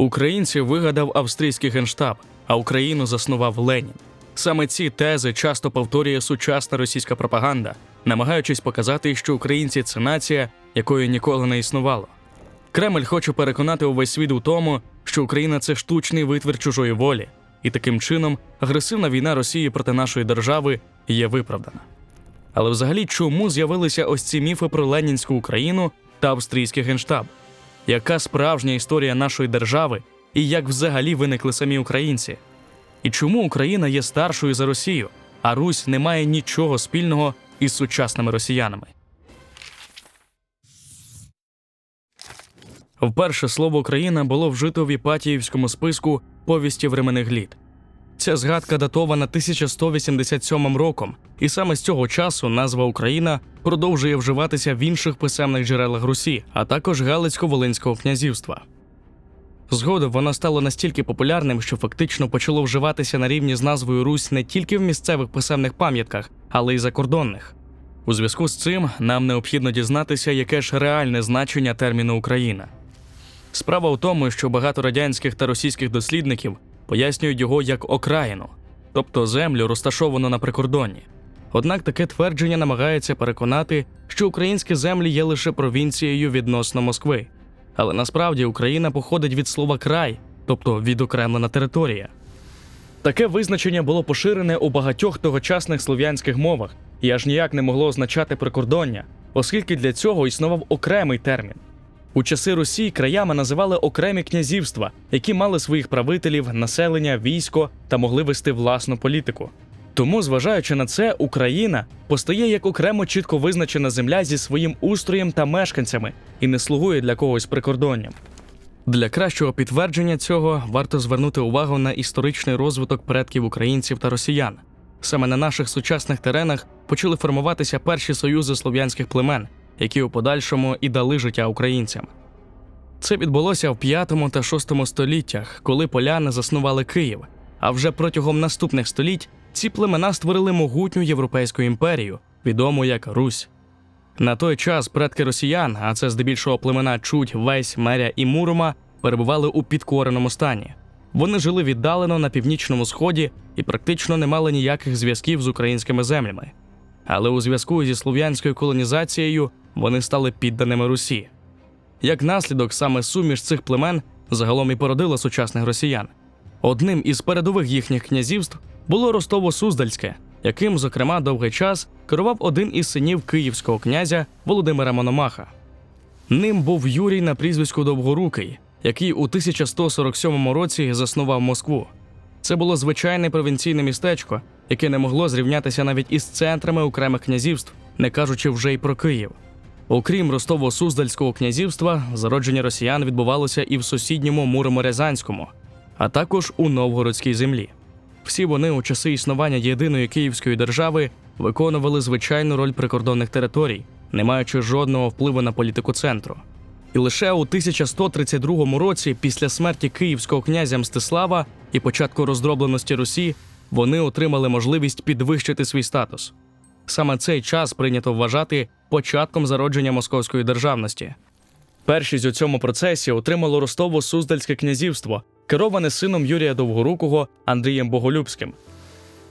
Українців вигадав австрійський генштаб, а Україну заснував Ленін. Саме ці тези часто повторює сучасна російська пропаганда, намагаючись показати, що українці це нація, якої ніколи не існувало. Кремль хоче переконати увесь світ у тому, що Україна це штучний витвір чужої волі, і таким чином агресивна війна Росії проти нашої держави є виправдана. Але взагалі, чому з'явилися ось ці міфи про ленінську Україну та австрійський генштаб? Яка справжня історія нашої держави і як взагалі виникли самі українці? І чому Україна є старшою за Росію, а Русь не має нічого спільного із сучасними росіянами? Вперше слово Україна було вжито в Іпатіївському списку повісті временних літ. Ця згадка датована 1187 роком, і саме з цього часу назва Україна продовжує вживатися в інших писемних джерелах Русі, а також Галицько-Волинського князівства. Згодом воно стало настільки популярним, що фактично почало вживатися на рівні з назвою Русь не тільки в місцевих писемних пам'ятках, але й закордонних. У зв'язку з цим нам необхідно дізнатися, яке ж реальне значення терміну Україна. Справа у тому, що багато радянських та російських дослідників пояснюють його як окраїну, тобто землю, розташовану на прикордонні. Однак таке твердження намагається переконати, що українські землі є лише провінцією відносно Москви. Але насправді Україна походить від слова край, тобто відокремлена територія. Таке визначення було поширене у багатьох тогочасних слов'янських мовах і аж ніяк не могло означати прикордоння, оскільки для цього існував окремий термін. У часи Русі краями називали окремі князівства, які мали своїх правителів, населення, військо та могли вести власну політику. Тому, зважаючи на це, Україна постає як окремо чітко визначена земля зі своїм устроєм та мешканцями і не слугує для когось прикордонням. Для кращого підтвердження цього варто звернути увагу на історичний розвиток предків українців та росіян. Саме на наших сучасних теренах почали формуватися перші союзи слов'янських племен, які у подальшому і дали життя українцям. Це відбулося в 5 та 6 століттях, коли поляни заснували Київ. А вже протягом наступних століть ці племена створили могутню європейську імперію, відому як Русь. На той час предки росіян, а це здебільшого племена Чуть, Весь, Меря і Мурома, перебували у підкореному стані. Вони жили віддалено на північному сході і практично не мали ніяких зв'язків з українськими землями. Але у зв'язку зі слов'янською колонізацією вони стали підданими Русі. Як наслідок, саме суміш цих племен загалом і породила сучасних росіян. Одним із передових їхніх князівств було Ростово-Суздальське, яким, зокрема, довгий час керував один із синів київського князя Володимира Мономаха. Ним був Юрій на прізвиську Довгорукий, який у 1147 році заснував Москву. Це було звичайне провінційне містечко, яке не могло зрівнятися навіть із центрами окремих князівств, не кажучи вже й про Київ. Окрім Ростово-Суздальського князівства, зародження росіян відбувалося і в сусідньому Муромо-Рязанському, а також у Новгородській землі. Всі вони у часи існування єдиної Київської держави виконували звичайну роль прикордонних територій, не маючи жодного впливу на політику центру. І лише у 1132 році, після смерті київського князя Мстислава і початку роздробленості Русі, вони отримали можливість підвищити свій статус. Саме цей час прийнято вважати початком зародження московської державності. Першість у цьому процесі отримало Ростово-Суздальське князівство, кероване сином Юрія Довгорукого Андрієм Боголюбським.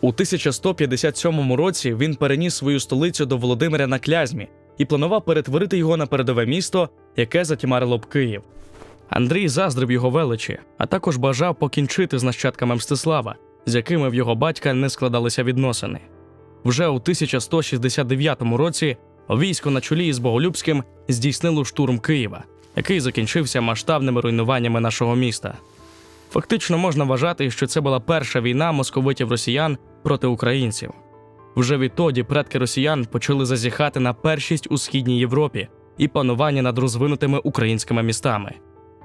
У 1157 році він переніс свою столицю до Володимиря на Клязьмі і планував перетворити його на передове місто, яке затьмарило б Київ. Андрій заздрив його величі, а також бажав покінчити з нащадками Мстислава, з якими в його батька не складалися відносини. Вже у 1169 році військо на чолі із Боголюбським здійснило штурм Києва, який закінчився масштабними руйнуваннями нашого міста. Фактично можна вважати, що це була перша війна московитів росіян проти українців. Вже відтоді предки росіян почали зазіхати на першість у східній Європі і панування над розвинутими українськими містами.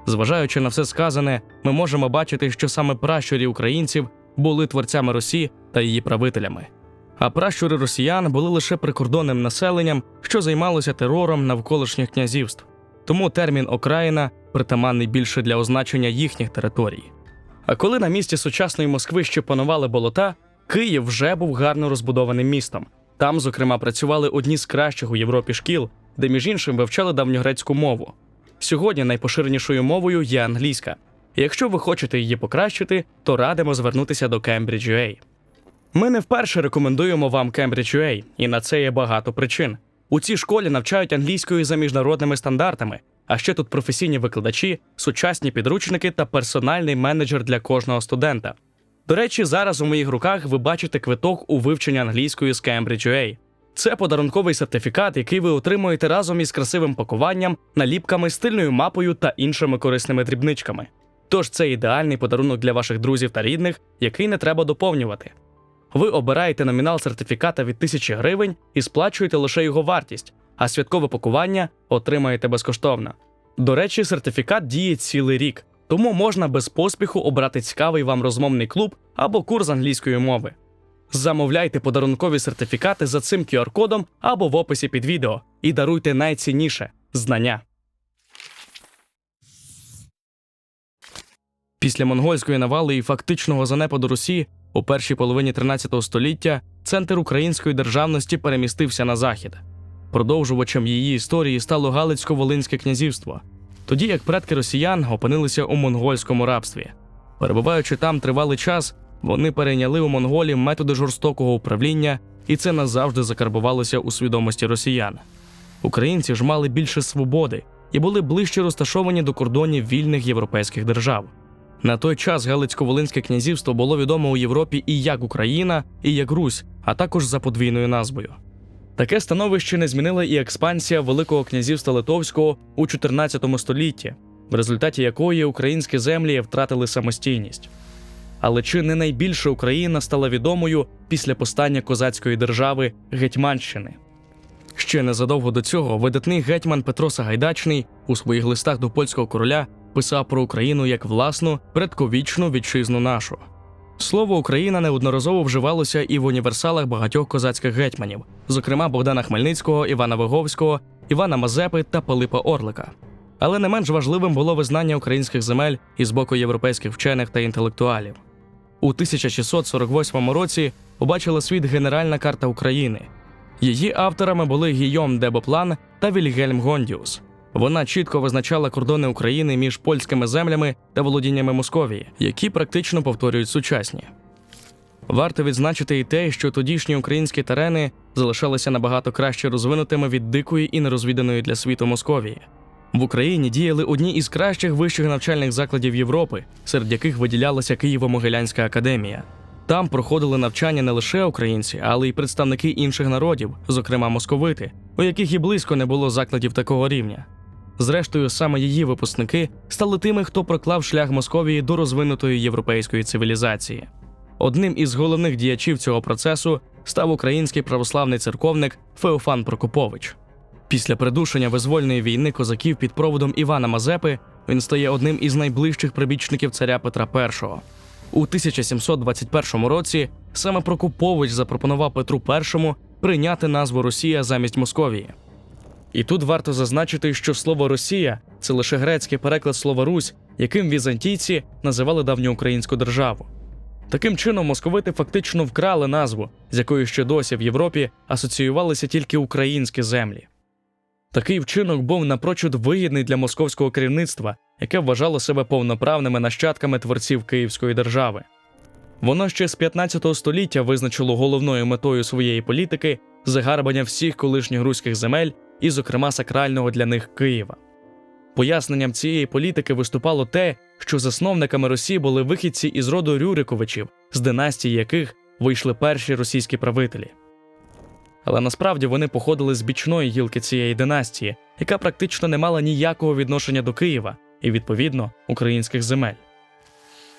Зважаючи на все сказане, ми можемо бачити, що саме пращурі українців були творцями Росії та її правителями. А пращури росіян були лише прикордонним населенням, що займалося терором навколишніх князівств. Тому термін окраїна притаманний більше для означення їхніх територій. А коли на місці сучасної Москви ще панували болота, Київ вже був гарно розбудованим містом. Там, зокрема, працювали одні з кращих у Європі шкіл, де між іншим вивчали давньогрецьку мову. Сьогодні найпоширенішою мовою є англійська. Якщо ви хочете її покращити, то радимо звернутися до Cambridge.ua. Ми не вперше рекомендуємо вам Cambridge.ua, і на це є багато причин. У цій школі навчають англійською за міжнародними стандартами, а ще тут професійні викладачі, сучасні підручники та персональний менеджер для кожного студента. До речі, зараз у моїх руках ви бачите квиток у вивчення англійської з Cambridge.ua. Це подарунковий сертифікат, який ви отримуєте разом із красивим пакуванням, наліпками, стильною мапою та іншими корисними дрібничками. Тож це ідеальний подарунок для ваших друзів та рідних, який не треба доповнювати. Ви обираєте номінал сертифіката від 1000 гривень і сплачуєте лише його вартість, а святкове пакування отримаєте безкоштовно. До речі, сертифікат діє цілий рік, тому можна без поспіху обрати цікавий вам розмовний клуб або курс англійської мови. Замовляйте подарункові сертифікати за цим QR-кодом або в описі під відео і даруйте найцінніше знання. Після монгольської навали і фактичного занепаду Русі у першій половині 13 століття центр української державності перемістився на захід. Продовжувачем її історії стало Галицько-Волинське князівство, тоді як предки росіян опинилися у монгольському рабстві. Перебуваючи там тривалий час, вони перейняли у Монголі методи жорстокого управління, і це назавжди закарбувалося у свідомості росіян. Українці ж мали більше свободи і були ближче розташовані до кордонів вільних європейських держав. На той час Галицько-Волинське князівство було відомо у Європі і як Україна, і як Русь, а також за подвійною назвою. Таке становище не змінила і експансія Великого князівства Литовського у 14 столітті, в результаті якої українські землі втратили самостійність. Але чи не найбільше Україна стала відомою після постання козацької держави Гетьманщини? Ще незадовго до цього видатний гетьман Петро Сагайдачний у своїх листах до польського короля писав про Україну як власну предковічну вітчизну нашу. Слово Україна неодноразово вживалося і в універсалах багатьох козацьких гетьманів, зокрема Богдана Хмельницького, Івана Виговського, Івана Мазепи та Пилипа Орлика. Але не менш важливим було визнання українських земель із боку європейських вчених та інтелектуалів. У 1648 році побачила світ Генеральна карта України. Її авторами були Гійом де Боплан та Вільгельм Гондіус. Вона чітко визначала кордони України між польськими землями та володіннями Московії, які практично повторюють сучасні. Варто відзначити і те, що тодішні українські терени залишалися набагато краще розвинутими від дикої і нерозвіданої для світу Московії. В Україні діяли одні із кращих вищих навчальних закладів Європи, серед яких виділялася Києво-Могилянська академія. Там проходили навчання не лише українці, але й представники інших народів, зокрема московити, у яких і близько не було закладів такого рівня. Зрештою, саме її випускники стали тими, хто проклав шлях Московії до розвинутої європейської цивілізації. Одним із головних діячів цього процесу став український православний церковник Феофан Прокопович. Після придушення визвольної війни козаків під проводом Івана Мазепи він стає одним із найближчих прибічників царя Петра І. У 1721 році саме Прокопович запропонував Петру І прийняти назву Росія замість Московії. І тут варто зазначити, що слово Росія це лише грецький переклад слова Русь, яким візантійці називали давньоукраїнську державу. Таким чином, московити фактично вкрали назву, з якою ще досі в Європі асоціювалися тільки українські землі. Такий вчинок був напрочуд вигідний для московського керівництва, яке вважало себе повноправними нащадками творців Київської держави. Воно ще з 15 століття визначило головною метою своєї політики загарбання всіх колишніх руських земель і, зокрема, сакрального для них Києва. Поясненням цієї політики виступало те, що засновниками Росії були вихідці із роду Рюриковичів, з династії яких вийшли перші російські правителі. Але насправді вони походили з бічної гілки цієї династії, яка практично не мала ніякого відношення до Києва і, відповідно, українських земель.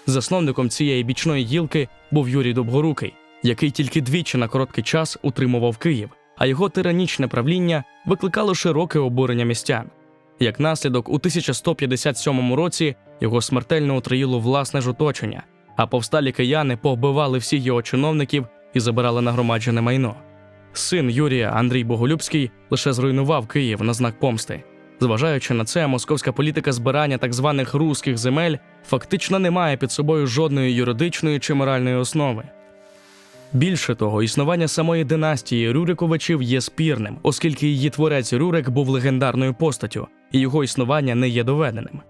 Засновником цієї бічної гілки був Юрій Довгорукий, який тільки двічі на короткий час утримував Київ, а його тиранічне правління викликало широке обурення містян. Як наслідок, у 1157 році його смертельно отруїло власне ж оточення, а повсталі кияни повбивали всіх його чиновників і забирали нагромаджене майно. Син Юрія Андрій Боголюбський лише зруйнував Київ на знак помсти. Зважаючи на це, московська політика збирання так званих руських земель фактично не має під собою жодної юридичної чи моральної основи. Більше того, існування самої династії Рюриковичів є спірним, оскільки її творець Рюрик був легендарною постаттю, і його існування не є доведеним.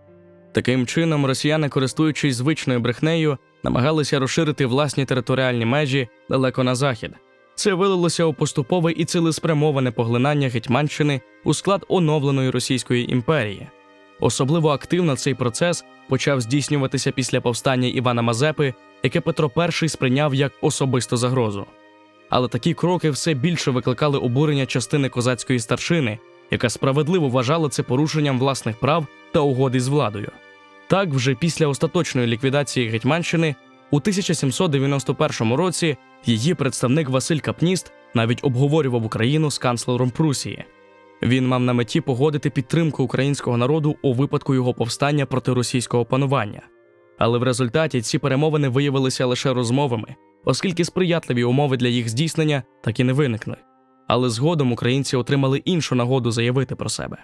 Таким чином, росіяни, користуючись звичною брехнею, намагалися розширити власні територіальні межі далеко на захід. Це вилилося у поступове і цілеспрямоване поглинання Гетьманщини у склад оновленої Російської імперії. Особливо активно цей процес почав здійснюватися після повстання Івана Мазепи, яке Петро І сприйняв як особисту загрозу. Але такі кроки все більше викликали обурення частини козацької старшини, яка справедливо вважала це порушенням власних прав та угоди з владою. Так, вже після остаточної ліквідації Гетьманщини у 1791 році її представник Василь Капніст навіть обговорював Україну з канцлером Прусії. Він мав на меті погодити підтримку українського народу у випадку його повстання проти російського панування. Але в результаті ці перемовини виявилися лише розмовами, оскільки сприятливі умови для їх здійснення так і не виникли. Але згодом українці отримали іншу нагоду заявити про себе.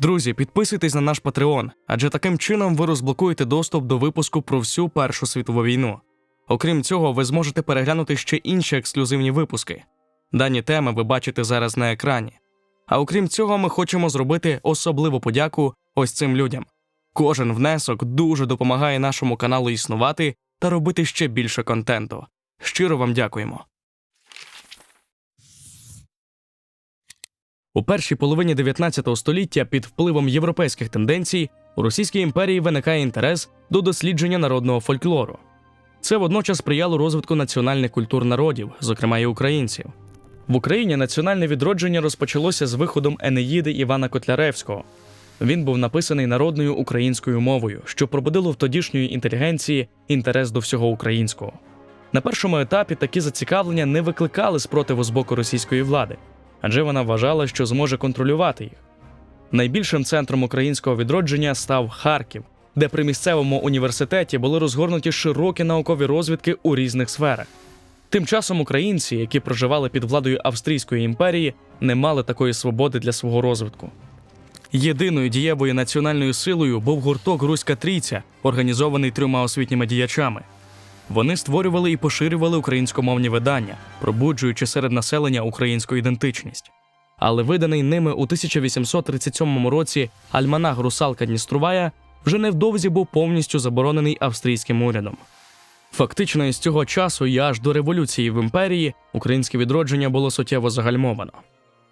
Друзі, підписуйтесь на наш Patreon, адже таким чином ви розблокуєте доступ до випуску про всю Першу світову війну. Окрім цього, ви зможете переглянути ще інші ексклюзивні випуски. Дані теми ви бачите зараз на екрані. А окрім цього, ми хочемо зробити особливу подяку ось цим людям. Кожен внесок дуже допомагає нашому каналу існувати та робити ще більше контенту. Щиро вам дякуємо. У першій половині 19 століття під впливом європейських тенденцій у Російській імперії виникає інтерес до дослідження народного фольклору. Це водночас сприяло розвитку національних культур народів, зокрема і українців. В Україні національне відродження розпочалося з виходом Енеїди Івана Котляревського. Він був написаний народною українською мовою, що пробудило в тодішньої інтелігенції інтерес до всього українського. На першому етапі такі зацікавлення не викликали спротиву з боку російської влади, адже вона вважала, що зможе контролювати їх. Найбільшим центром українського відродження став Харків, де при місцевому університеті були розгорнуті широкі наукові розвідки у різних сферах. Тим часом українці, які проживали під владою Австрійської імперії, не мали такої свободи для свого розвитку. Єдиною дієвою національною силою був гурток Руська Трійця, організований трьома освітніми діячами. Вони створювали і поширювали українськомовні видання, пробуджуючи серед населення українську ідентичність. Але виданий ними у 1837 році альманах Русалка Дніструвая вже невдовзі був повністю заборонений австрійським урядом. Фактично, із цього часу і аж до революції в імперії українське відродження було суттєво загальмовано.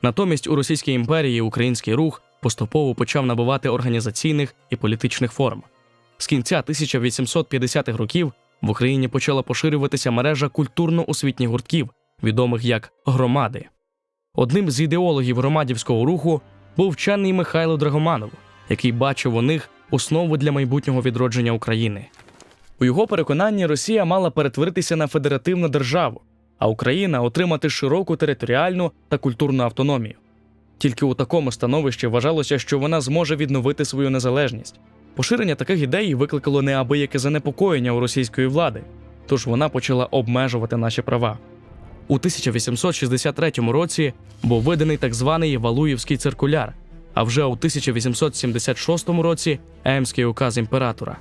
Натомість у Російській імперії український рух поступово почав набувати організаційних і політичних форм. З кінця 1850-х років в Україні почала поширюватися мережа культурно-освітніх гуртків, відомих як громади. Одним з ідеологів громадівського руху був вчений Михайло Драгоманов, який бачив у них основу для майбутнього відродження України. У його переконанні Росія мала перетворитися на федеративну державу, а Україна отримати широку територіальну та культурну автономію. Тільки у такому становищі вважалося, що вона зможе відновити свою незалежність. Поширення таких ідей викликало неабияке занепокоєння у російської влади, тож вона почала обмежувати наші права. У 1863 році був виданий так званий Валуївський циркуляр, а вже у 1876 році Емський указ імператора.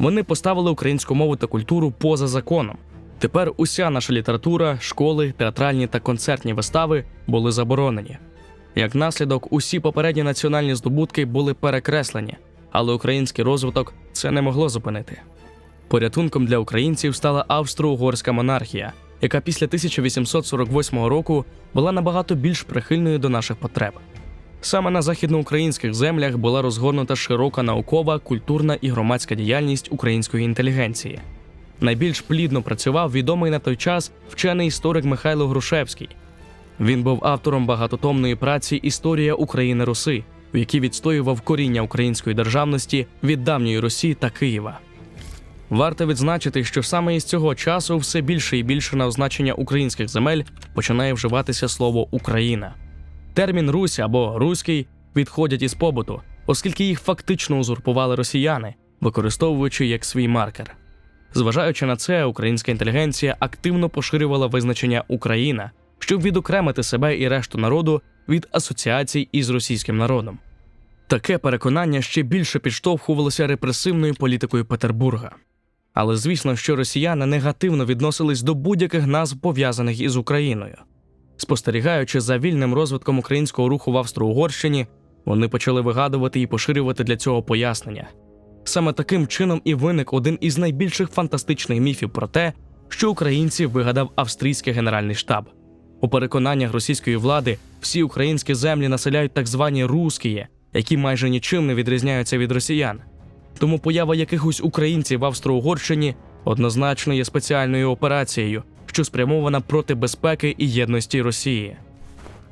Вони поставили українську мову та культуру поза законом. Тепер уся наша література, школи, театральні та концертні вистави були заборонені. Як наслідок, усі попередні національні здобутки були перекреслені, але український розвиток це не могло зупинити. Порятунком для українців стала австро-угорська монархія, яка після 1848 року була набагато більш прихильною до наших потреб. Саме на західноукраїнських землях була розгорнута широка наукова, культурна і громадська діяльність української інтелігенції. Найбільш плідно працював відомий на той час вчений історик Михайло Грушевський. Він був автором багатотомної праці Історія України Руси, в якій відстоював коріння української державності від давньої Русі та Києва. Варто відзначити, що саме із цього часу все більше і більше на означення українських земель починає вживатися слово Україна. Термін Русь або Руський відходять із побуту, оскільки їх фактично узурпували росіяни, використовуючи як свій маркер. Зважаючи на це, українська інтелігенція активно поширювала визначення Україна, щоб відокремити себе і решту народу від асоціацій із російським народом. Таке переконання ще більше підштовхувалося репресивною політикою Петербурга. Але звісно, що росіяни негативно відносились до будь-яких назв пов'язаних із Україною. Спостерігаючи за вільним розвитком українського руху в Австро-Угорщині, вони почали вигадувати і поширювати для цього пояснення. Саме таким чином і виник один із найбільших фантастичних міфів про те, що українці вигадав австрійський генеральний штаб. У переконаннях російської влади всі українські землі населяють так звані рускіє, які майже нічим не відрізняються від росіян. Тому поява якихось українців в Австро-Угорщині однозначно є спеціальною операцією, що спрямована проти безпеки і єдності Росії.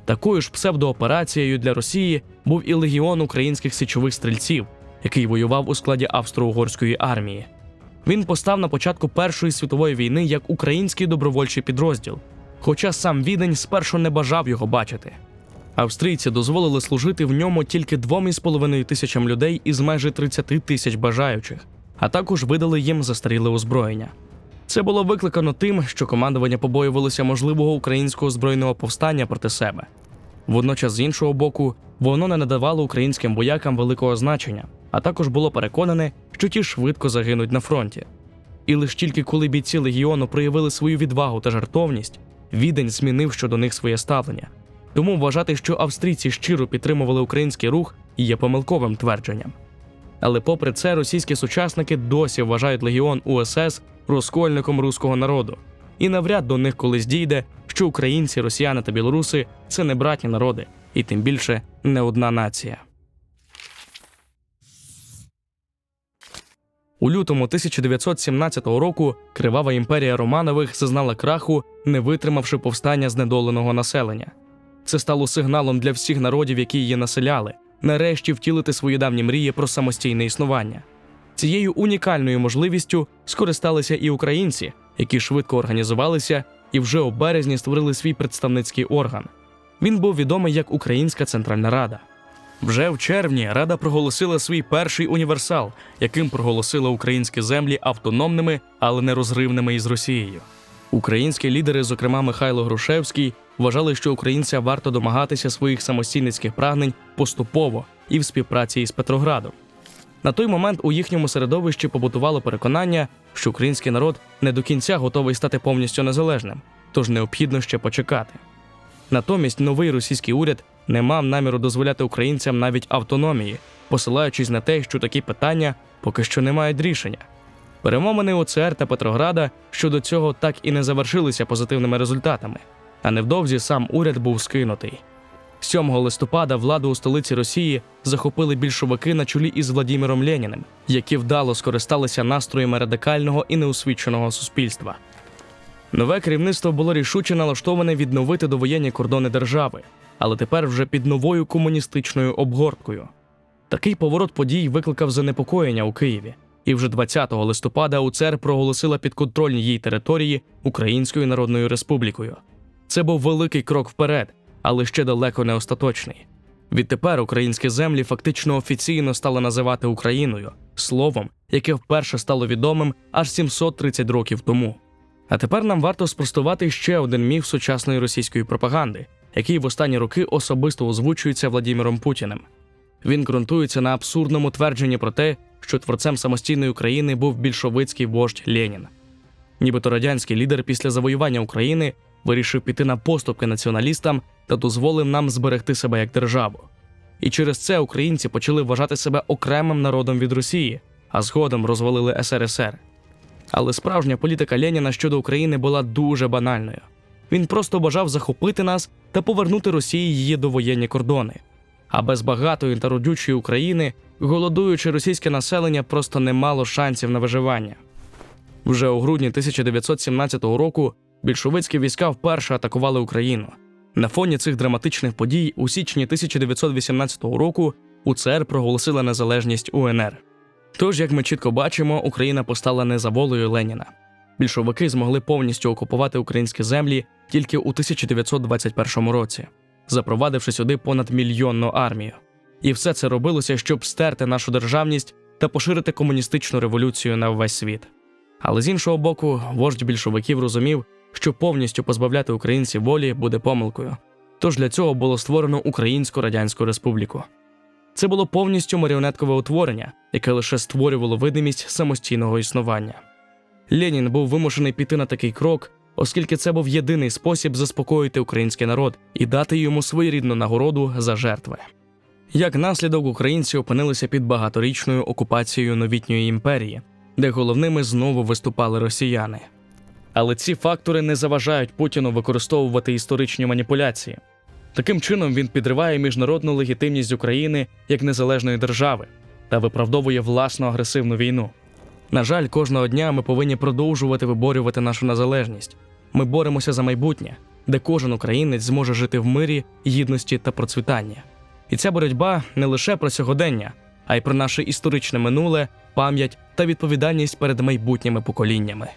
Такою ж псевдооперацією для Росії був і легіон українських січових стрільців, який воював у складі австро-угорської армії. Він постав на початку Першої світової війни як український добровольчий підрозділ, хоча сам відень спершу не бажав його бачити. Австрійці дозволили служити в ньому тільки двом із половиною тисячам людей із майже 30 тисяч бажаючих, а також видали їм застаріле озброєння. Це було викликано тим, що командування побоювалося можливого українського збройного повстання проти себе. Водночас, з іншого боку, воно не надавало українським боякам великого значення, а також було переконане, що ті швидко загинуть на фронті. І лише тільки коли бійці легіону проявили свою відвагу та жартовність, відень змінив щодо них своє ставлення. Тому вважати, що австрійці щиро підтримували український рух, є помилковим твердженням. Але попри це, російські сучасники досі вважають легіон УСС розкольником руського народу, і навряд до них колись дійде, що українці, росіяни та білоруси це не братні народи, і тим більше не одна нація. У лютому 1917 року кривава імперія Романових зазнала краху, не витримавши повстання знедоленого населення. Це стало сигналом для всіх народів, які її населяли, нарешті втілити свої давні мрії про самостійне існування. Цією унікальною можливістю скористалися і українці, які швидко організувалися і вже у березні створили свій представницький орган. Він був відомий як Українська Центральна Рада. Вже в червні Рада проголосила свій перший універсал, яким проголосила українські землі автономними, але не розривними із Росією. Українські лідери, зокрема Михайло Грушевський, вважали, що українцям варто домагатися своїх самостійницьких прагнень поступово і в співпраці із Петроградом. На той момент у їхньому середовищі побутувало переконання, що український народ не до кінця готовий стати повністю незалежним, тож необхідно ще почекати. Натомість новий російський уряд не мав наміру дозволяти українцям навіть автономії, посилаючись на те, що такі питання поки що не мають рішення. Перемовини ОЦР та Петрограда щодо цього так і не завершилися позитивними результатами, а невдовзі сам уряд був скинутий. 7 листопада владу у столиці Росії захопили більшовики на чолі із Владіміром Леніним, які вдало скористалися настроями радикального і неосвіченого суспільства. Нове керівництво було рішуче налаштоване відновити довоєнні кордони держави, але тепер вже під новою комуністичною обгорткою. Такий поворот подій викликав занепокоєння у Києві, і вже 20 листопада УЦР проголосила підконтрольні їй території Українською Народною Республікою. Це був великий крок вперед, але ще далеко не остаточний. Відтепер українські землі фактично офіційно стали називати Україною словом, яке вперше стало відомим аж 730 років тому. А тепер нам варто спростувати ще один міф сучасної російської пропаганди, який в останні роки особисто озвучується Владіміром Путіним. Він ґрунтується на абсурдному твердженні про те, що творцем самостійної України був більшовицький вождь Ленін. Нібито радянський лідер після завоювання України вирішив піти на поступки націоналістам та дозволив нам зберегти себе як державу. І через це українці почали вважати себе окремим народом від Росії, а згодом розвалили СРСР. Але справжня політика Леніна щодо України була дуже банальною. Він просто бажав захопити нас та повернути Росії її довоєнні кордони. А без багатої та родючої України голодуюче російське населення просто не мало шансів на виживання. Вже у грудні 1917 року більшовицькі війська вперше атакували Україну. На фоні цих драматичних подій у січні 1918 року УЦР проголосила незалежність УНР. Тож, як ми чітко бачимо, Україна постала не за волею Леніна. Більшовики змогли повністю окупувати українські землі тільки у 1921 році, запровадивши сюди понад мільйонну армію. І все це робилося, щоб стерти нашу державність та поширити комуністичну революцію на весь світ. Але з іншого боку, вождь більшовиків розумів, що повністю позбавляти українців волі буде помилкою. Тож для цього було створено Українську Радянську Республіку. Це було повністю маріонеткове утворення, яке лише створювало видимість самостійного існування. Ленін був вимушений піти на такий крок, оскільки це був єдиний спосіб заспокоїти український народ і дати йому своєрідну нагороду за жертви. Як наслідок, українці опинилися під багаторічною окупацією новітньої імперії, де головними знову виступали росіяни. Але ці фактори не заважають Путіну використовувати історичні маніпуляції. Таким чином він підриває міжнародну легітимність України як незалежної держави та виправдовує власну агресивну війну. На жаль, кожного дня ми повинні продовжувати виборювати нашу незалежність. Ми боремося за майбутнє, де кожен українець зможе жити в мирі, гідності та процвітанні. І ця боротьба не лише про сьогодення, а й про наше історичне минуле, пам'ять та відповідальність перед майбутніми поколіннями.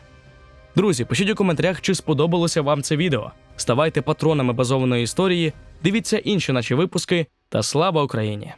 Друзі, пишіть у коментарях, чи сподобалося вам це відео. Ставайте патронами базованої історії, дивіться інші наші випуски та слава Україні!